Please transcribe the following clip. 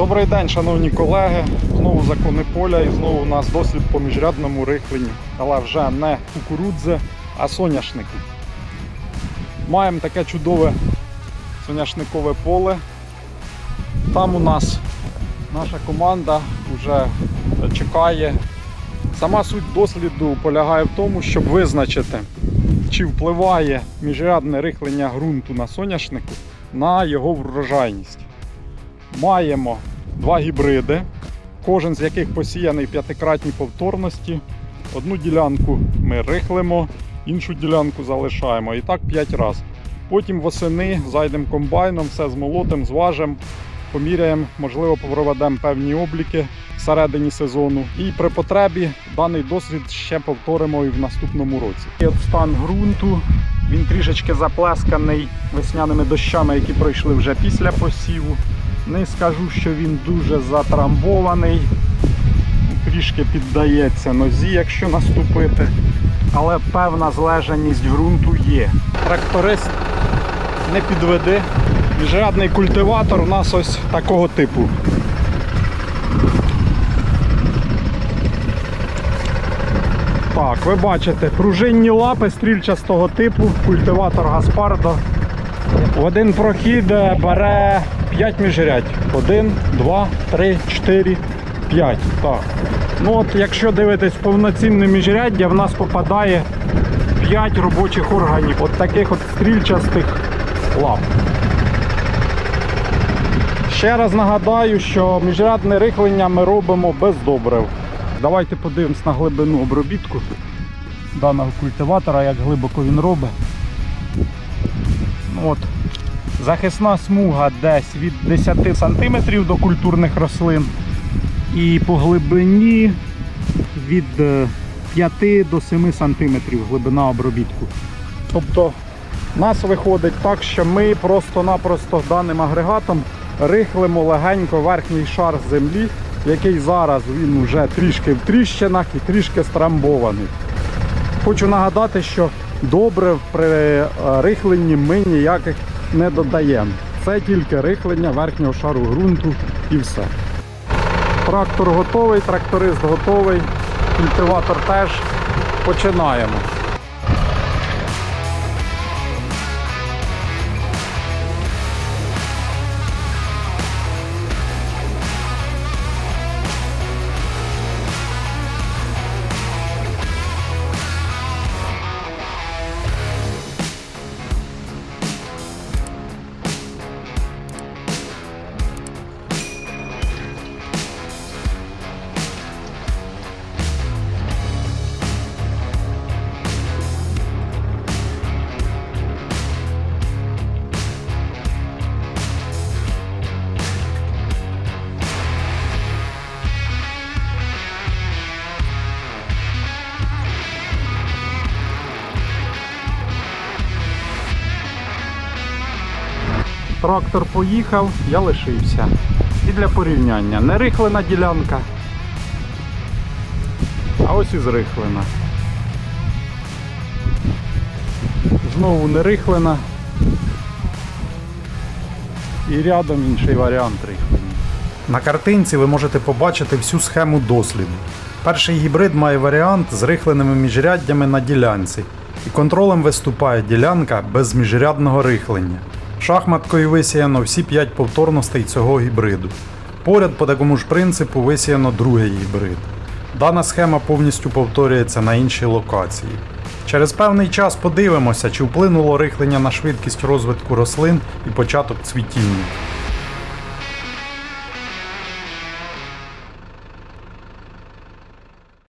Добрий день, шановні колеги. Знову закони поля і знову у нас дослід по міжрядному рихленню, але вже не кукурудзи, а соняшнику. Маємо таке чудове соняшникове поле. Там у нас наша команда вже чекає. Сама суть досліду полягає в тому, щоб визначити, чи впливає міжрядне рихлення ґрунту на соняшнику на його врожайність. Маємо два гібриди, кожен з яких посіяний п'ятикратній повторності. Одну ділянку ми рихлимо, іншу ділянку залишаємо. І так 5 разів. Потім восени зайдемо комбайном, все змолотим, зважимо, поміряємо, можливо, проведемо певні обліки всередині сезону. І при потребі даний досвід ще повторимо і в наступному році. І от стан ґрунту. Він трішечки заплесканий весняними дощами, які пройшли вже після посіву. Не скажу, що він дуже затрамбований, трішки піддається нозі, якщо наступити, але певна злежаність ґрунту є. Тракторист не підведе. Міжрядний культиватор у нас ось такого типу. Так, ви бачите, пружинні лапи стрільчастого типу, культиватор Гаспардо. В один прохід е, бере 5 міжрядь. 1, 2, 3, 4, 5. Так. Ну от, якщо дивитись повноцінне міжряддя, в нас попадає 5 робочих органів. От таких от стрільчастих лап. Ще раз нагадаю, що міжрядне рихлення ми робимо без добрив. Давайте подивимось на глибину обробітку даного культиватора, як глибоко він робить. Ну От, захисна смуга десь від 10 см до культурних рослин. І по глибині від е, 5 до 7 см глибина обробітку. Тобто у нас виходить так, що ми просто-напросто даним агрегатом рихлимо легенько верхній шар землі, який зараз він вже трішки в тріщинах і трішки страмбований. Хочу нагадати, що добрив при е, рихленні ми ніяких не додаємо. Це тільки рихлення верхнього шару ґрунту і все. Трактор готовий, тракторист готовий, культиватор теж. Починаємо. Трактор поїхав, я лишився. І для порівняння не рихлена ділянка, а ось і зрихлена. Знову не рихлена. І рядом інший варіант рихлення. На картинці ви можете побачити всю схему досліду. Перший гібрид має варіант з рихленими міжряддями на ділянці, і контролем виступає ділянка без міжрядного рихлення. Шахматкою висіяно всі 5 повторностей цього гібриду. Поряд по такому ж принципу висіяно другий гібрид. Дана схема повністю повторюється на іншій локації. Через певний час подивимося, чи вплинуло рихлення на швидкість розвитку рослин і початок цвітіння.